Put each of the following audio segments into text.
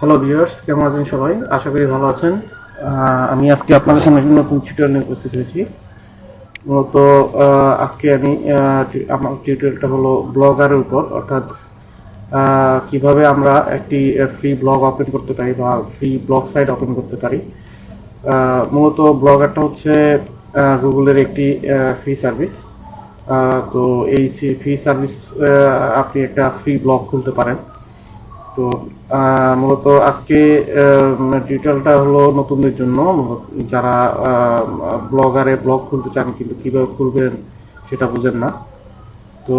Hello viewers কেমন আছেন সবাই? আশা করি ভালো আছেন। আমি আজকে আপনাদের সামনে একটি নতুন টিউটোরিয়াল নিয়ে উপস্থিত হয়েছি। মূলত আজকে আমি আমার টিউটোরিয়ালটা হলো ব্লগারের উপর, অর্থাৎ কীভাবে আমরা একটি ফ্রি ব্লগ ওপেন করতে পারি বা ফ্রি ব্লগ সাইট ওপেন করতে পারি। মূলত ব্লগারটা হচ্ছে গুগলের একটি ফ্রি সার্ভিস তো এই ফ্রি সার্ভিস আপনি একটা ফ্রি ব্লগ খুলতে পারেন। তো মূলত আজকে টিউটোরিয়ালটা হলো নতুনদের জন্য যারা ব্লগারে ব্লগ খুলতে চান কিন্তু কীভাবে খুলবেন সেটা বুঝেন না। তো,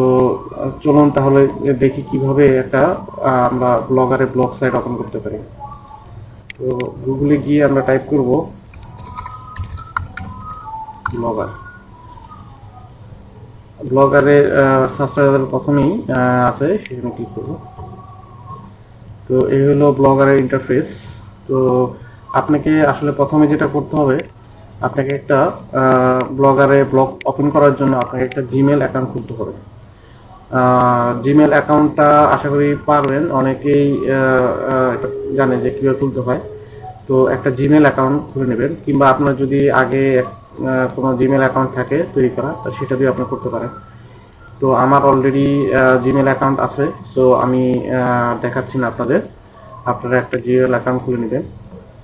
চলুন তাহলে দেখি কীভাবে একটা আমরা ব্লগারে ব্লগ সাইট ওপেন করতে পারি। তো গুগলে গিয়ে আমরা টাইপ করব ব্লগার ব্লগারে রেজাল্ট প্রথমেই আছে, সেখানে ক্লিক করব। তো এই হলো ব্লগারের ইন্টারফেস তো আপনাকে আসলে প্রথমে যেটা করতে হবে, আপনাকে একটা ব্লগারে ব্লগ ওপেন করার জন্য আপনাকে একটা জিমেল অ্যাকাউন্ট খুলতে হবে। জিমেল অ্যাকাউন্টটা আশা করি পারবেন। অনেকেই জানে যে কীভাবে খুলতে হয়। তো একটা জিমেল অ্যাকাউন্ট খুলে নেবেন, কিংবা আপনার যদি আগে কোনো জিমেল অ্যাকাউন্ট থাকে তৈরি করা, তা সেটা দিয়ে আপনি করতে পারেন। তো আমার অলরেডি জিমেল অ্যাকাউন্ট আছে সো আমি দেখাচ্ছি না আপনাদের। আপনারা একটা জিমেল অ্যাকাউন্ট খুলে নেবেন।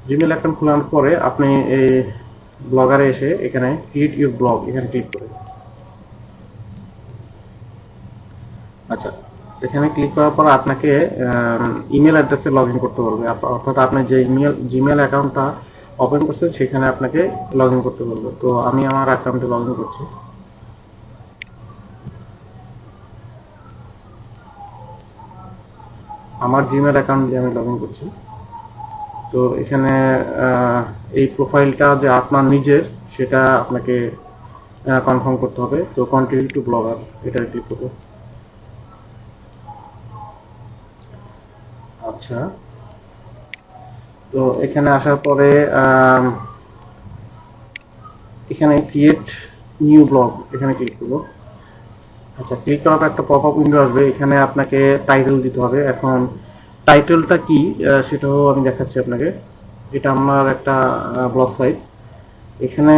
জিমেল অ্যাকাউন্ট খোলার পরে আপনি এই ব্লগারে এসে এখানে ক্রিয়েট ইউর ব্লগ এখানে ক্লিক করে আচ্ছা এখানে ক্লিক করার পর আপনাকে ইমেল অ্যাড্রেসে লগ ইন করতে বলবে। অর্থাৎ আপনি যে ইমেল জিমেল অ্যাকাউন্টটা ওপেন করছেন, সেখানে আপনাকে লগ ইন করতে বলবে। তো আমি আমার অ্যাকাউন্টে লগ ইন করছি। আমার জিমেল অ্যাকাউন্ট দিয়ে আমি লগ ইন করছি। তো এখানে এই প্রোফাইলটা যে আপনার নিজের, সেটা আপনাকে কনফার্ম করতে হবে। তো কন্টিনিউ টু ব্লগার এটা ক্লিক করব। আচ্ছা। তো এখানে আসার পরে এখানে ক্রিয়েট নিউ ব্লগ এখানে ক্লিক করব। আচ্ছা ক্লিক করার পর একটা পপ আপ উইন্ডো আসবে, এখানে আপনাকে টাইটেল দিতে হবে। এখন টাইটেলটা কি? সেটাও আমি দেখাচ্ছি আপনাকে। এটা আমার একটা ব্লগ সাইট এখানে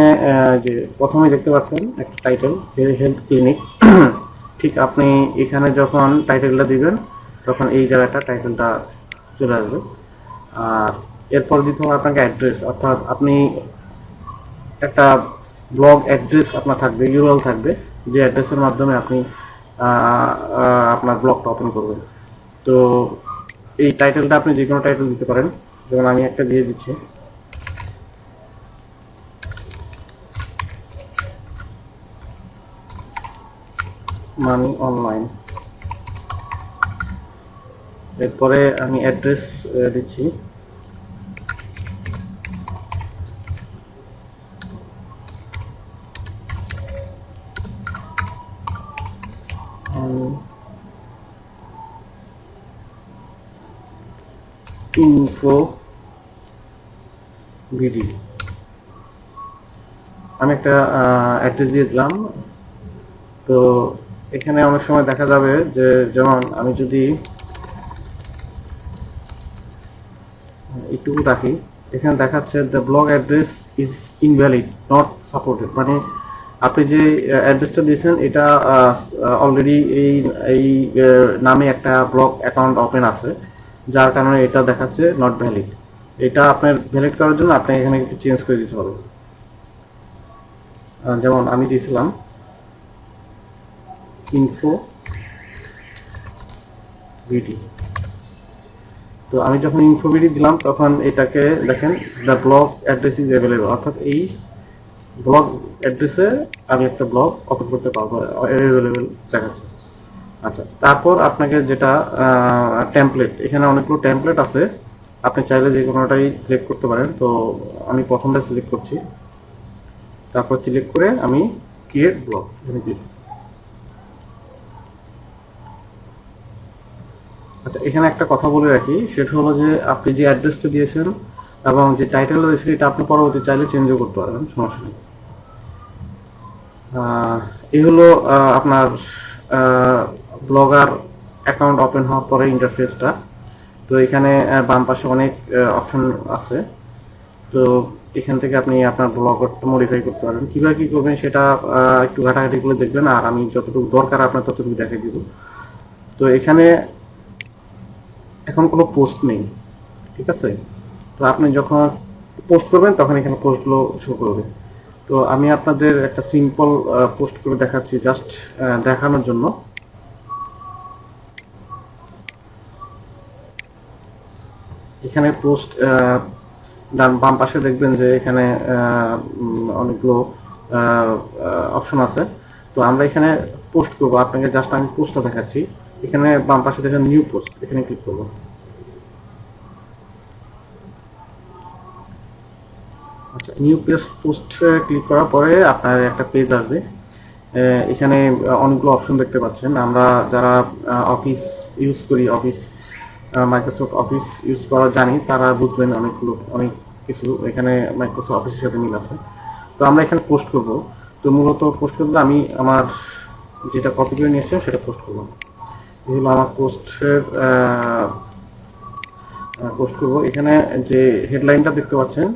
যে প্রথমে দেখতে পাচ্ছেন একটা টাইটেল হেলথ ক্লিনিক ঠিক আপনি এখানে যখন টাইটেলটা দিবেন, তখন এই জায়গাটা টাইটেলটা চলে আসবে। আর এরপর দিতে হবে আপনাকে অ্যাড্রেস অর্থাৎ আপনি একটা ব্লগ অ্যাড্রেস আপনার থাকবে ইউরএল থাকবে। যে অ্যাড্রেসের মাধ্যমে আপনি আপনার ব্লগটা ওপেন করবেন। তো এই টাইটেলটা আপনি যে কোনো টাইটেল দিতে পারেন। যেমন আমি একটা দিয়ে দিচ্ছি। মানি অনলাইন এরপরে আমি অ্যাড্রেস দিচ্ছি। ইনফো ভিডি আমি একটা অ্যাড্রেস দিয়ে দিলাম। তো এখানে অনেক সময় দেখা যাবে যে, যেমন আমি যদি একটু রাখি এখানে দেখাচ্ছে the blog address is invalid not supported মানে আপনি যে অ্যাড্রেসটা দিয়েছেন, এটা অলরেডি এই এই নামে একটা ব্লগ অ্যাকাউন্ট ওপেন আছে। যার কারণে এটা দেখাচ্ছে নট ভ্যালিড এটা আপনার ভ্যালিড করার জন্য আপনাকে এখানে একটু চেঞ্জ করে দিতে হবে। যেমন আমি দিয়েছিলাম ইনফো ভিডি তো আমি যখন ইনফোবিডি দিলাম, তখন এটাকে দেখেন the blog address is available অর্থাৎ এই ব্লগ অ্যাড্রেসে আমি একটা ব্লগ ওপেন করতে পারব অ্যাভেলেবেল দেখাচ্ছে। আচ্ছা তারপর আপনাকে যেটা টেমপ্লেট এখানে অনেকগুলো টেমপ্লেট আছে। আপনি চাইলে যে কোনোটাই সিলেক্ট করতে পারেন। তো আমি প্রথমটা সিলেক্ট করছি। তারপর সিলেক্ট করে আমি ক্রিয়েট ব্লগ এখানে আচ্ছা এখানে একটা কথা বলে রাখি। সেটা হলো যে আপনি যে অ্যাড্রেসটা দিয়েছেন এবং যে টাইটেলটা দিয়েছেন, এটা আপনি পরবর্তী চাইলে চেঞ্জও করতে পারবেন সমস্যা নেই। এই হলো আপনার ব্লগার অ্যাকাউন্ট ওপেন হওয়ার পরে ইন্টারফেসটা তো এখানে বাম পাশে অনেক অপশন আছে। তো এখান থেকে আপনি আপনার ব্লগারটা মডিফাই করতে পারবেন কীভাবে কী করবেন সেটা একটু ঘাটাঘাটি করে দেখবেন। আর আমি যতটুকু দরকার, আপনার ততটুকু দেখাই দিব। তো এখানে এখন কোনো পোস্ট নেই, ঠিক আছে? তো আপনি যখন পোস্ট করবেন, তখন এখানে পোস্টগুলো শো করবে। তো আমি আপনাদের একটা সিম্পল পোস্ট করে দেখাচ্ছি জাস্ট দেখানোর জন্য। এখানে পোস্ট ডান, বাম পাশে দেখবেন যে এখানে অনেকগুলো অপশন আছে। তো আমরা এখানে পোস্ট করব। আপনাকে জাস্ট আমি পোস্টটা দেখাচ্ছি। এখানে বাম পাশে দেখেন নিউ পোস্ট এখানে ক্লিক করব। আচ্ছা নিউ পেস্ট পোস্ট ক্লিক করার পরে আপনার একটা পেজ আসবে। এখানে অনেকগুলো অপশন দেখতে পাচ্ছেন। আমরা যারা অফিস ইউজ করি অফিস মাইক্রোসফট অফিস ইউজ করা জানি, তারা বুঝবেন অনেকগুলো অনেক কিছু এখানে মাইক্রোসফট অফিসের সাথে মিল আছে। তো আমরা এখানে পোস্ট করব। তো মূলত পোস্ট করলে আমি আমার যেটা কপি করে নিয়ে এসেছি সেটা পোস্ট করব। এই হলো আমার পোস্টের পোস্ট করব। এখানে যে হেডলাইনটা দেখতে পাচ্ছেন,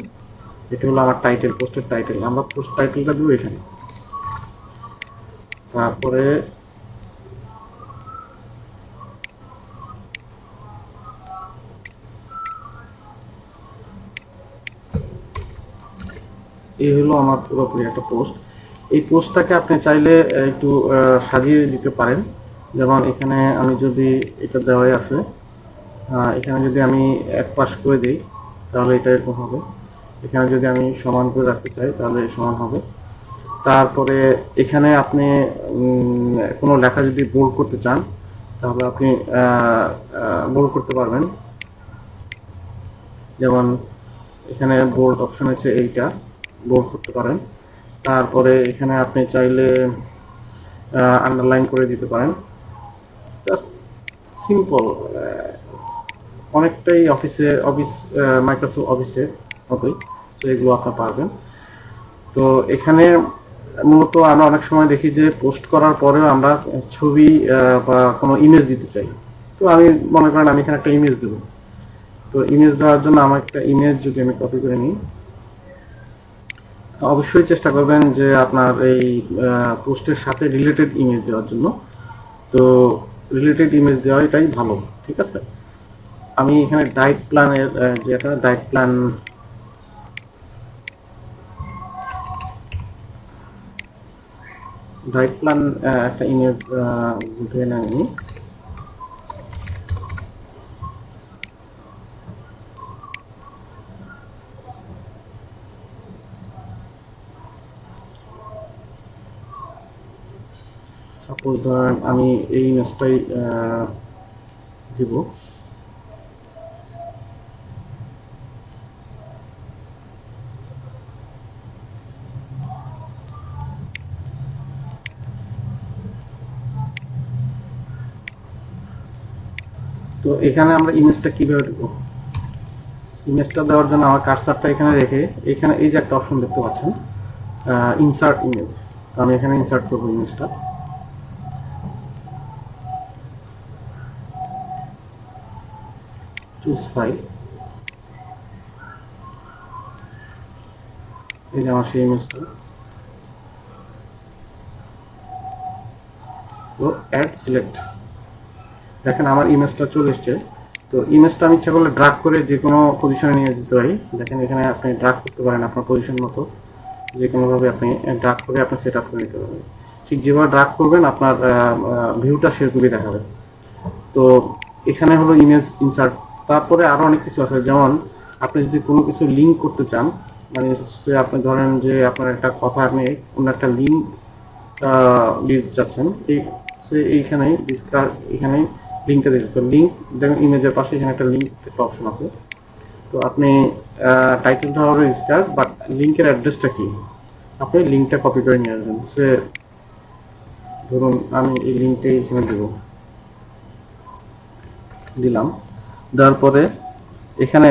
এটা হলো আমার টাইটেল পোস্টের টাইটেল আমরা পোস্ট টাইটেলটা দেবো এখানে। তারপরে এই হলো আমার পুরোপুরি একটা পোস্ট এই পোস্টটাকে আপনি চাইলে একটু সাজিয়ে দিতে পারেন। যেমন এখানে আমি যদি এটা দেওয়াই আছে এখানে যদি আমি এক পাশ করে দিই, তাহলে এটা এরকম হবে। এখানে যদি আমি সমান করে রাখতে চাই, তাহলে সমান হবে। তারপরে এখানে আপনি কোনো লেখা যদি বোল্ড করতে চান, তাহলে আপনি বোল্ড করতে পারবেন। যেমন এখানে বোল্ড অপশন আছে এইটা। বোল্ড করতে পারেন। তারপরে এখানে আপনি চাইলে আন্ডারলাইন করে দিতে পারেন। জাস্ট সিম্পল অনেকটাই অফিসে অফিস মাইক্রোসফট অফিসের মতোই সো এগুলো আপনি পারবেন। তো এখানে মূলত আমরা অনেক সময় দেখি যে পোস্ট করার পরেও আমরা ছবি বা কোনো ইমেজ দিতে চাই। তো আমি মনে করেন আমি এখানে একটা ইমেজ দেবো। তো ইমেজ দেওয়ার জন্য আমার একটা ইমেজ যদি আমি কপি করে নিই অবশ্যই চেষ্টা করবেন যে আপনার এই পোস্টের সাথে রিলেটেড ইমেজ দেওয়ার জন্য। তো রিলেটেড ইমেজ দেওয়া এটাই ভালো, ঠিক আছে? আমি এখানে ডায়েট প্ল্যানের যেটা ডায়েট প্ল্যান ডায়েট প্ল্যান একটা ইমেজ উঠে নেয়নি। সাপোজ ধরেন আমি এই ইমেজটাই দিব। তো এখানে আমরা ইমেজটা কীভাবে দেবো? ইমেজটা দেওয়ার জন্য আমার কার্সারটা এখানে রেখে, এখানে এই যে একটা অপশন দেখতে পাচ্ছেন ইনসার্ট ইমেজ তো আমি এখানে ইনসার্ট করব ইমেজটা চুজ ফাইল এই আমার সেই ইমেজটা তো অ্যাড সিলেক্ট দেখেন, আমার ইমেজটা চলে এসছে। তো ইমেজটা আমি ইচ্ছা করলে ড্রাগ করে যে কোনো পজিশনে নিয়ে যেতে পারি। দেখেন, এখানে আপনি ড্রাগ করতে পারেন আপনার পজিশন মতো। যে কোনোভাবে আপনি ড্রাগ করে আপনি সেট আপ করে নিতে পারবেন। ঠিক যেভাবে ড্রাগ করবেন, আপনার ভিউটা সেরকমই দেখাবে। তো এখানে হলো ইমেজ ইনসার্ট তারপরে আরও অনেক কিছু আছে। যেমন, আপনি যদি কোনো কিছু লিঙ্ক করতে চান মানে আপনি ধরেন যে আপনার একটা কথা আপনি কোনো একটা লিঙ্ক দিতে চাচ্ছেন এই সে এইখানেই ডিসকার এখানে লিঙ্কটা দিয়েছে। তো লিঙ্ক দেখেন, ইমেজের পাশে এখানে একটা লিঙ্ক একটা অপশন আছে। তো আপনি টাইটেলটা হবে রেজিস্টার বাট লিঙ্কের অ্যাড্রেসটা কি? আপনি লিঙ্কটা কপি করে নিয়ে আসবেন। সে, ধরুন, আমি এই লিঙ্কটাই এখানে দেবো। দিলাম। দেওয়ার পরে এখানে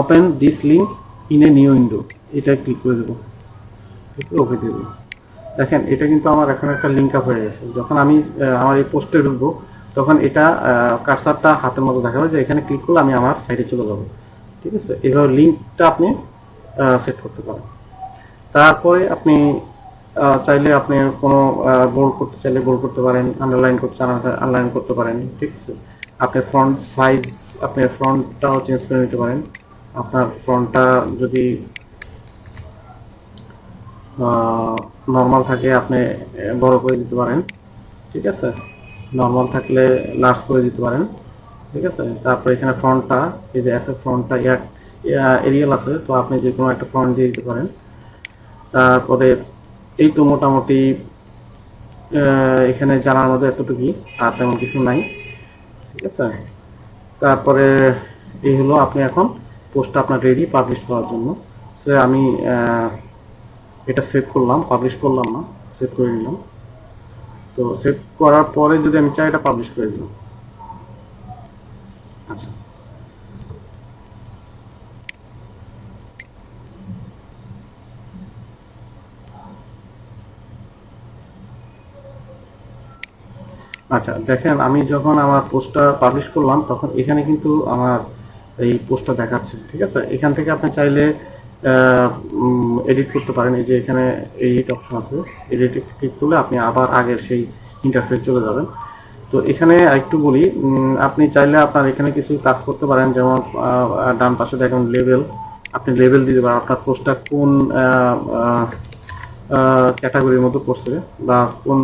open this link in a new window এটা ক্লিক করে দেবো। ওকে দেবো। দেখেন, এটা কিন্তু আমার এখন একটা লিঙ্ক আপ হয়ে গেছে। যখন আমি আমার এই পোস্টে ঢুকবো, তখন এটা কার্সারটা হাতের মতো দেখাবে যে এখানে ক্লিক করলে আমি আমার সাইডে চলে যাব। ঠিক আছে? এভাবে লিঙ্কটা আপনি সেট করতে পারেন। তারপরে আপনি চাইলে আপনি কোনো বোল্ড করতে চাইলে বোল্ড করতে পারেন আন্ডারলাইন করতে আন্ডারলাইন করতে পারেন, ঠিক আছে? আপনি ফ্রন্ট সাইজ আপনি ফ্রন্টটাও চেঞ্জ করে নিতে পারেন। আপনার ফ্রন্টটা যদি নর্মাল থাকে, আপনি বড় করে দিতে পারেন, ঠিক আছে? নর্মাল থাকলে লার্জ করে দিতে পারেন, ঠিক আছে? তারপরে এখানে ফ্রন্টটা এই যে এফ ফ্রন্টটা এরিয়াল আছে, তো আপনি যে কোনো একটা ফ্রন্ট দিয়ে দিতে পারেন। তারপরে এই তো মোটামুটি এখানে জানার মধ্যে এতটুকুই, আর তেমন কিছু নাই। ঠিক আছে? তারপরে এই হলো আপনি এখন পোস্টটা আপনার রেডি পাবলিশ করার জন্য। সে আমি এটা সেভ করলাম পাবলিশ করলাম না সেভ করে নিলাম। তো সেভ করার পরে যদি আমি চাই এটা পাবলিশ করে দিলাম। আচ্ছা। আচ্ছা দেখেন, আমি যখন আমার পোস্টটা পাবলিশ করলাম, তখন এখানে কিন্তু আমার এই পোস্টটা দেখাচ্ছে, ঠিক আছে? এখান থেকে আপনি চাইলে এডিট করতে পারেন। এই যে এখানে এডিট অপশন আছে এডিট ক্লিক করলে আপনি আবার আগের সেই ইন্টারফেস চলে যাবেন। তো এখানে একটু বলি আপনি চাইলে আপনার এখানে কিছু কাজ করতে পারেন, যেমন ডান পাশে দেখুন লেভেল আপনি লেভেল দিতে পারেন, আপনার পোস্টটা কোন ক্যাটাগরির মধ্যে পড়ছে, বা কোন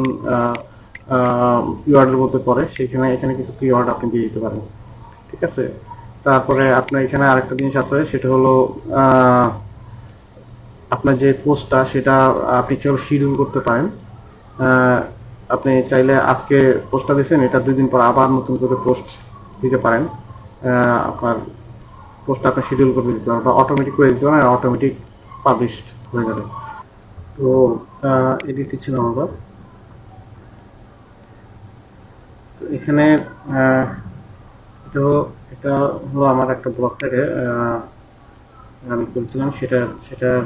কিওয়ার্ডের মধ্যে পড়ে সেখানে এখানে কিছু কিওয়ার্ড আপনি দিয়ে দিতে পারেন। ঠিক আছে? তারপরে আপনার এখানে আরেকটা জিনিস আছে, সেটা হলো আপনার যে পোস্টটা, সেটা আপনি চাইলে শিডিউল করতে পারেন। আপনি চাইলে আজকে পোস্টটা দিয়েছেন, এটা দুই দিন পর আবার নতুন করে পোস্ট দিতে পারেন। আপনার পোস্টটা আপনি শিডিউল করে দিতে পারেন বা অটোমেটিক করে দিতে পারেন অটোমেটিক পাবলিশড হয়ে যাবে। তো এডিট ছিল আমরা তো এখানে এটা হলো- এটা হলো আমার একটা ব্লগ সাইটে আমি করেছিলাম সেটা সেটা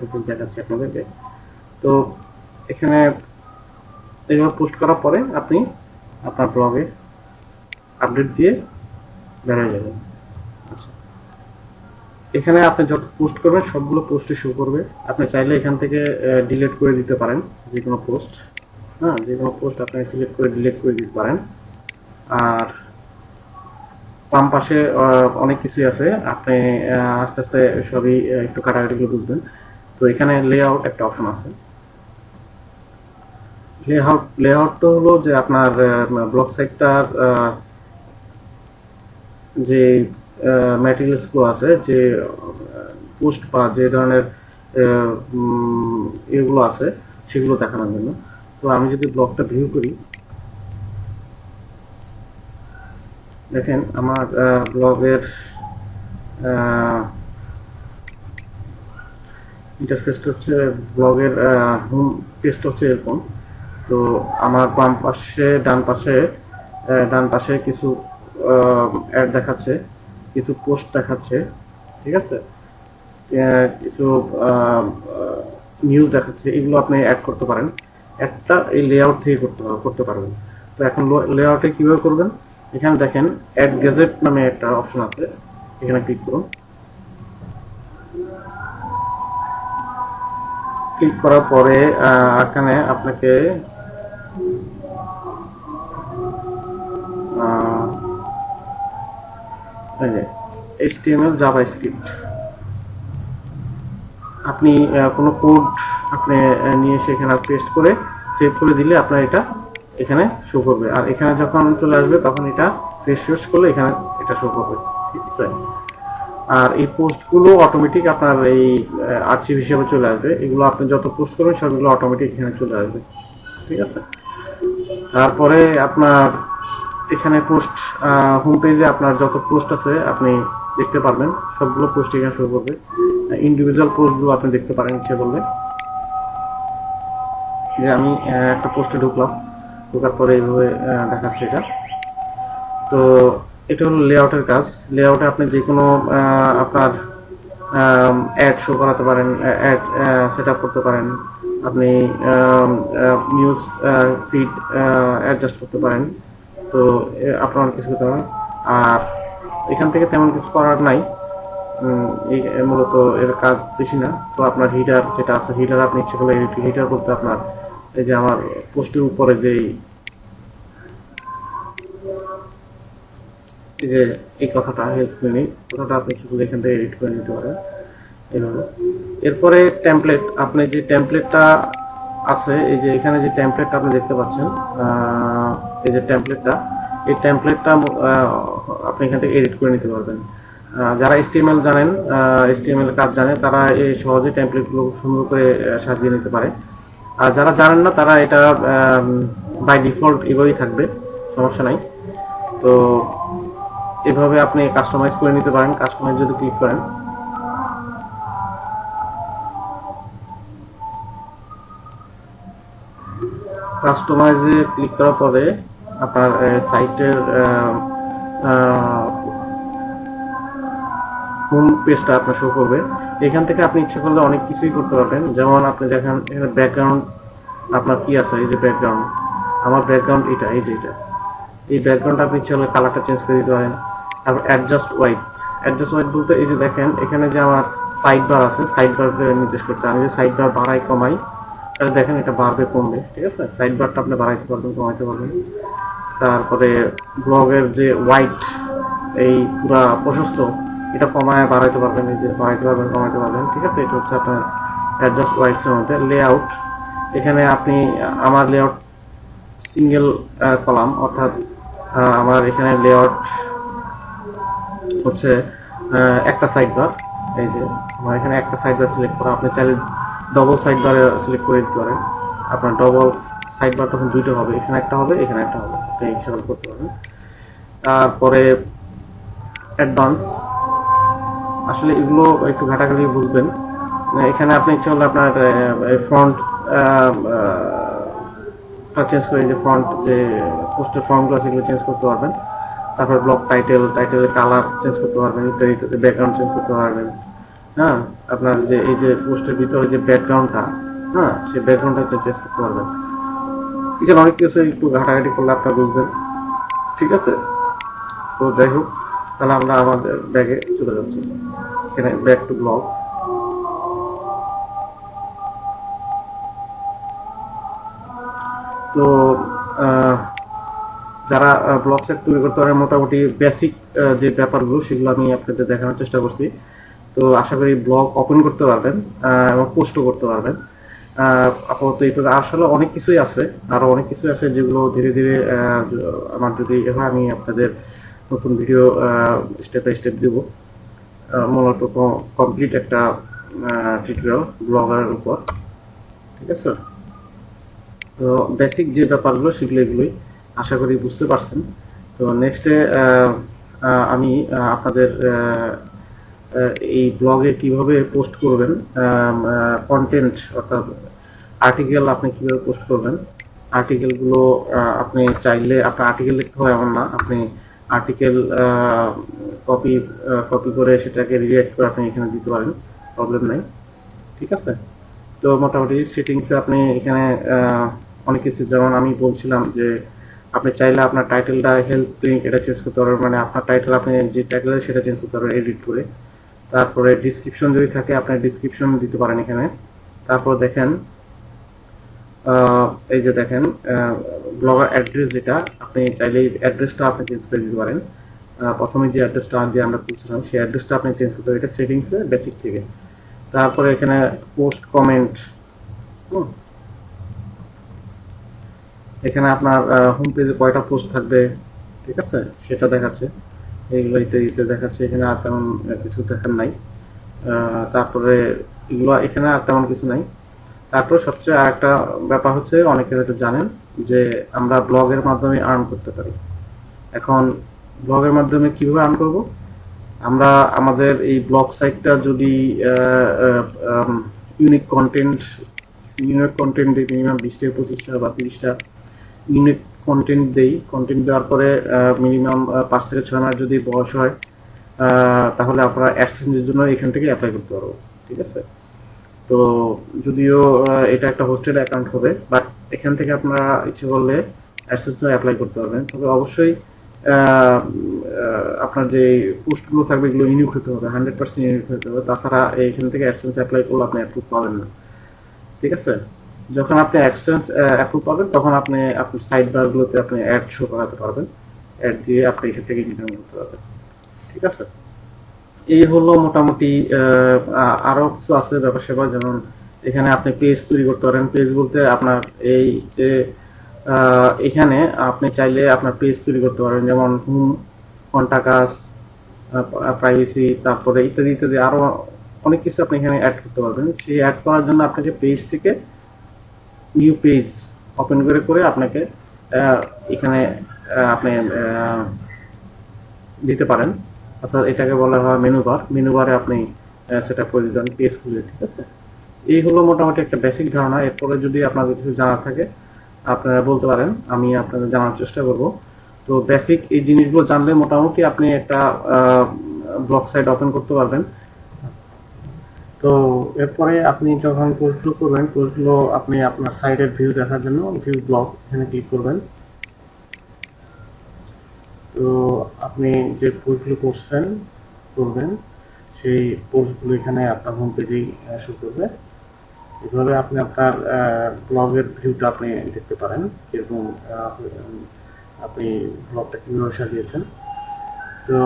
ডিটেলস দেখাচ্ছি আপনাদেরকে। তো এখানে এগুলো পোস্ট করার পরে আপনি আপনার ব্লগে আপডেট দিয়ে বেরিয়ে যাবেন। আচ্ছা। এখানে আপনি যত পোস্ট করবেন, সবগুলো পোস্টে শো করবে। আপনি চাইলে এখান থেকে ডিলিট করে দিতে পারেন যে কোনো পোস্ট হ্যাঁ যে কোনো পোস্ট আপনি সিলেক্ট করে ডিলিট করে দিতে পারেন। আর বাম পাশে অনেক কিছুই আছে। আপনি আস্তে আস্তে সবই একটু কাটাকাটিগুলো বুঝবেন। তো এখানে লেআউট একটা অপশন আছে। লেআউট লেআউটটা হলো যে আপনার ব্লগ সাইটটার যে ম্যাটেরিয়ালসগুলো আছে, যে পোস্ট বা যে ধরনের এগুলো আছে, সেগুলো দেখানোর জন্য। তো আমি যদি ব্লগটা ভিউ করি, দেখেন আমার ব্লগের ইন্টারফেসটা হচ্ছে ব্লগের হোম পেজটা হচ্ছে এরকম। তো আমার বাম পাশে, ডান পাশে ডান পাশে কিছু অ্যাড দেখাচ্ছে, কিছু পোস্ট দেখাচ্ছে, ঠিক আছে? কিছু নিউজ দেখাচ্ছে, এগুলো আপনি অ্যাড করতে পারেন। একটা এই লেআউট থেকে করতে করতে পারবেন। তো এখন লেআউটে কীভাবে করবেন? এখানে দেখেন অ্যাড গেজেট নামে একটা অপশন আছে। এখানে ক্লিক করুন। ক্লিক করার পরে এখানে আপনাকে এইচটিএমএল জাভাস্ক্রিপ্ট আপনি কোনো কোড আপনি নিয়ে এসে এখানে পেস্ট করে সেভ করে দিলে আপনার এটা এখানে শো করবে। আর এখানে যখন চলে আসবে তখন এটা রিফ্রেশ করলে এখানে এটা শো করবে। আর এই পোস্টগুলো অটোমেটিক আপনার এই আর্চিভ হিসেবে চলে আসবে। এগুলো আপনি যত পোস্ট করবেন সবগুলো অটোমেটিক এখানে চলে আসবে। ঠিক আছে? তারপরে আপনার এখানে পোস্ট হোম পেজে আপনার যত পোস্ট আছে আপনি দেখতে পারবেন। সবগুলো পোস্ট এখানে শো করবে। ইন্ডিভিজুয়াল পোস্টগুলো আপনি দেখতে পারেন, ইচ্ছে করলে। যে আমি একটা পোস্টে ঢুকলাম, ঢোকার পরে এইভাবে দেখাচ্ছে এটা। তো এটা হলো লেআউটের কাজ। লেআউটে আপনি যে কোনো আপনার অ্যাড শো করাতে পারেন অ্যাড সেট করতে পারেন। আপনি নিউজ ফিড অ্যাডজাস্ট করতে পারেন। তো আপনার কিছু করতে পারেন। আর এখান থেকে তেমন কিছু করার নাই। মূলত এর কাজ বেশি না। তো আপনার হিটার যেটা আছে হিটার আপনি ইচ্ছে করলে হিটার করতে আপনার এই যে আমার পোস্টের উপরে এই যে এই কথাটা হেল্প ক্লিনিক কথাটা আপনি করলে এখান থেকে এডিট করে নিতে পারেন এভাবে এরপরে টেমপ্লেট আপনি যে টেমপ্লেটটা আছে, এই যে এখানে যে টেমপ্লেটটা আপনি দেখতে পাচ্ছেন এই যে টেমপ্লেটটা এই টেমপ্লেটটা আপনি এখান থেকে এডিট করে নিতে পারবেন। যারা এসটিএমএল জানেন এসটিএমএল কাজ জানে, তারা এই সহজে টেমপ্লেটগুলো সুন্দর করে সাজিয়ে নিতে পারে। আর যারা জানেন না, তারা এটা বাই ডিফল্ট এভাবেই থাকবে, সমস্যা নাই। তো এভাবে আপনি কাস্টমাইজ করে নিতে পারেন কাস্টমাইজ যদি ক্লিক করেন। কাস্টমাইজে ক্লিক করার পরে আপনার সাইটের হোম পেজটা আপনার শো করবে, এখান থেকে আপনি ইচ্ছে করলে অনেক কিছুই করতে পারবেন। যেমন আপনি দেখেন, এখানে ব্যাকগ্রাউন্ড আপনার কি আছে? এই যে ব্যাকগ্রাউন্ড আমার ব্যাকগ্রাউন্ড এটা, এই যে এটা। এই ব্যাকগ্রাউন্ড আপনি ইচ্ছে করলে কালারটা চেঞ্জ করে দিতে পারেন। তারপর অ্যাডজাস্ট হোয়াইট অ্যাডজাস্ট হোয়াইট বলতে এই যে দেখেন, এখানে যে আমার সাইড বার আছে সাইড বার নির্দেশ করছে। আমি যে সাইড বার বাড়াই, কমাই, তাহলে দেখেন এটা বাড়বে, কমবে। ঠিক আছে? সাইড বারটা আপনি বাড়াইতে পারবেন, কমাইতে পারবেন। তারপরে ব্লগের যে হোয়াইট এই পুরা প্রশস্ত এটা কমায়, বাড়াইতে পারবেন যে বাড়াইতে পারবেন, কমাইতে পারবেন। ঠিক আছে? এটা হচ্ছে আপনার অ্যাডজাস্ট হোয়াইটসের মধ্যে লেআউট এখানে আপনি, আমার লেআউট সিঙ্গেল কলাম অর্থাৎ আমার এখানে লেআউট হচ্ছে একটা সাইড বার এই যে, আমার এখানে একটা সাইড বার সিলেক্ট করা। আপনি চাইলে ডবল সাইড বার সিলেক্ট করে দিতে পারেন। আপনার ডবল সাইড বার তখন দুইটা হবে। এখানে একটা হবে, এখানে একটা হবে। আপনি ইচ্ছা করতে পারেন তারপরে অ্যাডভান্স আসলে এগুলো একটু ঘাটাঘাটি বুঝবেন। এখানে আপনি ইচ্ছা হলে আপনার ফ্রন্ট চেঞ্জ করে যে ফ্রন্ট যে পোস্টের ফর্মগুলো আছে চেঞ্জ করতে পারবেন। তারপর ব্লক টাইটেল টাইটেলের কালার চেঞ্জ করতে পারবেন, ইত্যাদি ইত্যাদি ব্যাকগ্রাউন্ড চেঞ্জ করতে পারবেন। হ্যাঁ আপনার যে এই যে পোস্টের ভিতরে যে ব্যাকগ্রাউন্ডটা হ্যাঁ সেই ব্যাকগ্রাউন্ডটা চেঞ্জ করতে পারবেন। এখানে অনেক কিছু একটু ঘাটাঘাটি করলে আপনারা বুঝবেন। ঠিক আছে? তো যাই হোক। তাহলে আমরা আমাদের ব্যাগে চলে যাচ্ছি। এখানে ব্যাক টু ব্লগ তো যারা ব্লগ সেট তৈরি করতে পারে মোটামুটি বেসিক যে ব্যাপারগুলো সেগুলো আমি আপনাদের দেখানোর চেষ্টা করছি। তো আশা করি ব্লগ ওপেন করতে পারবেন এবং পোস্টও করতে পারবেন। আপাতত এই আসলে অনেক কিছুই আছে আরও অনেক কিছুই আছে যেগুলো ধীরে ধীরে আমার যদি এ হয়, আমি আপনাদের নতুন ভিডিও স্টেপ বাই স্টেপ দেবো। মূলত কমপ্লিট একটা টিউটোরিয়াল ব্লগারের উপর। ঠিক আছে? তো বেসিক যে ব্যাপারগুলো, সেগুলো এগুলোই আশা করি বুঝতে পারছেন। তো নেক্সটে আমি আপনাদের এই ব্লগে কীভাবে পোস্ট করবেন কন্টেন্ট অর্থাৎ আর্টিকেল আপনি কীভাবে পোস্ট করবেন আর্টিকেলগুলো আপনি চাইলে, আপনার আর্টিকেল লিখতে হয় এমন না। আপনি আর্টিকেল কপি কপি করে সেটাকে রিডাইরেক্ট করে আপনি এখানে দিতে পারেন প্রবলেম নাই। ঠিক আছে? তো মোটামুটি সেটিংসে আপনি এখানে অনেক কিছু, যেমন আমি বলছিলাম যে আপনি চাইলে আপনার টাইটেলটা হেলথ ক্লিনিক এটা চেঞ্জ করতে পারবেন মানে আপনার টাইটেল আপনি যে টাইটেল সেটা চেঞ্জ করতে পারবেন এডিট করে। তারপরে ডিসক্রিপশন যদি থাকে, আপনি ডিসক্রিপশন দিতে পারেন এখানে। তারপর দেখেন এই যে দেখেন ব্লগার অ্যাড্রেস যেটা, আপনি চাইলে অ্যাড্রেসটা আপনি চেঞ্জ করে দিতে পারেন। প্রথমে যে অ্যাড্রেসটা যে আমরা খুঁজছিলাম, সেই অ্যাড্রেসটা আপনি চেঞ্জ করতে এটা সেটিংসে বেসিক থেকে। তারপরে এখানে পোস্ট কমেন্ট এখানে আপনার হোম পেজে কয়টা পোস্ট থাকবে, ঠিক আছে? সেটা দেখাচ্ছে। এইগুলো ইত্যাদিতে দেখাচ্ছে। এখানে আর তেমন কিছু দেখার নাই। তারপরে এগুলো এখানে আর তেমন কিছু নাই। তারপর সবচেয়ে আর একটা ব্যাপার হচ্ছে, অনেকে হয়তো জানেন যে আমরা ব্লগের মাধ্যমে আর্ন করতে পারি। এখন ব্লগের মাধ্যমে কীভাবে আর্ন করব? আমরা আমাদের এই ব্লগ সাইটটা যদি ইউনিক কন্টেন্ট ইউনিক কন্টেন্ট দিই মিনিমাম বিশ থেকে পঁচিশটা বা তিরিশটা ইউনিক কন্টেন্ট দেই। কন্টেন্ট দেওয়ার পরে মিনিমাম পাঁচ থেকে ছয় মাস যদি বয়স হয় তাহলে আমরা অ্যাডসেন্সের জন্য এখান থেকে অ্যাপ্লাই করতে পারব। ঠিক আছে? তো যদিও এটা একটা হোস্টেড অ্যাকাউন্ট হবে বাট এখান থেকে আপনারা ইচ্ছে করলে অ্যাডসেন্সও অ্যাপ্লাই করতে পারবেন। তবে অবশ্যই আপনার যে পোস্টগুলো থাকবে, এগুলো ইউনিক হতে হবে হান্ড্রেড পার্সেন্ট ইউনিক হতে হবে। তাছাড়া এইখান থেকে অ্যাডসেন্স অ্যাপ্লাই করলে আপনি অ্যাপ্রুভ পাবেন না। ঠিক আছে? যখন আপনি অ্যাডসেন্স অ্যাপ্রুভ পাবেন, তখন আপনি আপনার সাইড বারগুলোতে আপনি অ্যাড শো করাতে পারবেন। অ্যাড দিয়ে আপনি এখান থেকে ইনকাম করতে পারবেন। ঠিক আছে? এই হলো মোটামুটি আহ, আ- আরও কিছু আছে ব্যাপার সেবা যেমন এখানে আপনি পেজ তৈরি করতে পারেন। পেজ বলতে আপনার এই যে এখানে আপনি চাইলে আপনার পেজ তৈরি করতে পারেন যেমন হুম কন্টাকাস প্রাইভেসি তারপরে ইত্যাদি ইত্যাদি আরও অনেক কিছু আপনি এখানে অ্যাড করতে পারবেন। সেই অ্যাড করার জন্য আপনাকে পেজ থেকে নিউ পেজ ওপেন করে করে আপনাকে এখানে আপনি দিতে পারেন। অর্থাৎ এটাকে বলা হয় মেনু বার মেনু বারে আপনি করে দিতে পেজ খুলে ঠিক আছে? এই হলো মোটামুটি একটা বেসিক ধারণা। এরপরে যদি আপনাদের কিছু জানার থাকে, আপনারা বলতে পারেন, আমি আপনাদের জানার চেষ্টা করব। তো বেসিক এই জিনিসগুলো জানলে মোটামুটি আপনি একটা ব্লগ সাইট ওপেন করতে পারবেন। তো এরপরে আপনি যখন পোস্টগুলো করবেন পোস্টগুলো আপনি আপনার সাইটের ভিউ দেখার জন্য ভিউ ব্লগ এখানে ক্লিক করবেন। তো আপনি যে পোস্টগুলো করছেন, করবেন, সেই পোস্টগুলো এখানে আপনার হোম পেজেই শো করবে। এভাবে আপনি আপনার ব্লগের ভিউটা আপনি দেখতে পারেন, কীরকম আপনি ব্লগটা কীভাবে সাজিয়েছেন। তো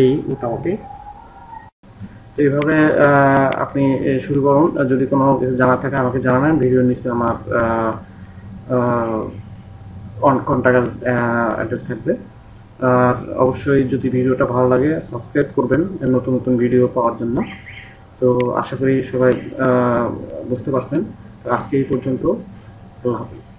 এই মোটামুটি। তো এইভাবে আপনি শুরু করুন। যদি কোনো কিছু জানা থাকে, আমাকে জানাবেন। ভিডিওর নিচে আমার কন্ট্যাক্ট অ্যাড্রেস থাকবে। আর অবশ্যই যদি ভিডিওটা ভালো লাগে সাবস্ক্রাইব করবেন নতুন নতুন ভিডিও পাওয়ার জন্য। তো আশা করি সবাই বুঝতে পারছেন। আজকে এই পর্যন্ত। আল্লাহ হাফিজ।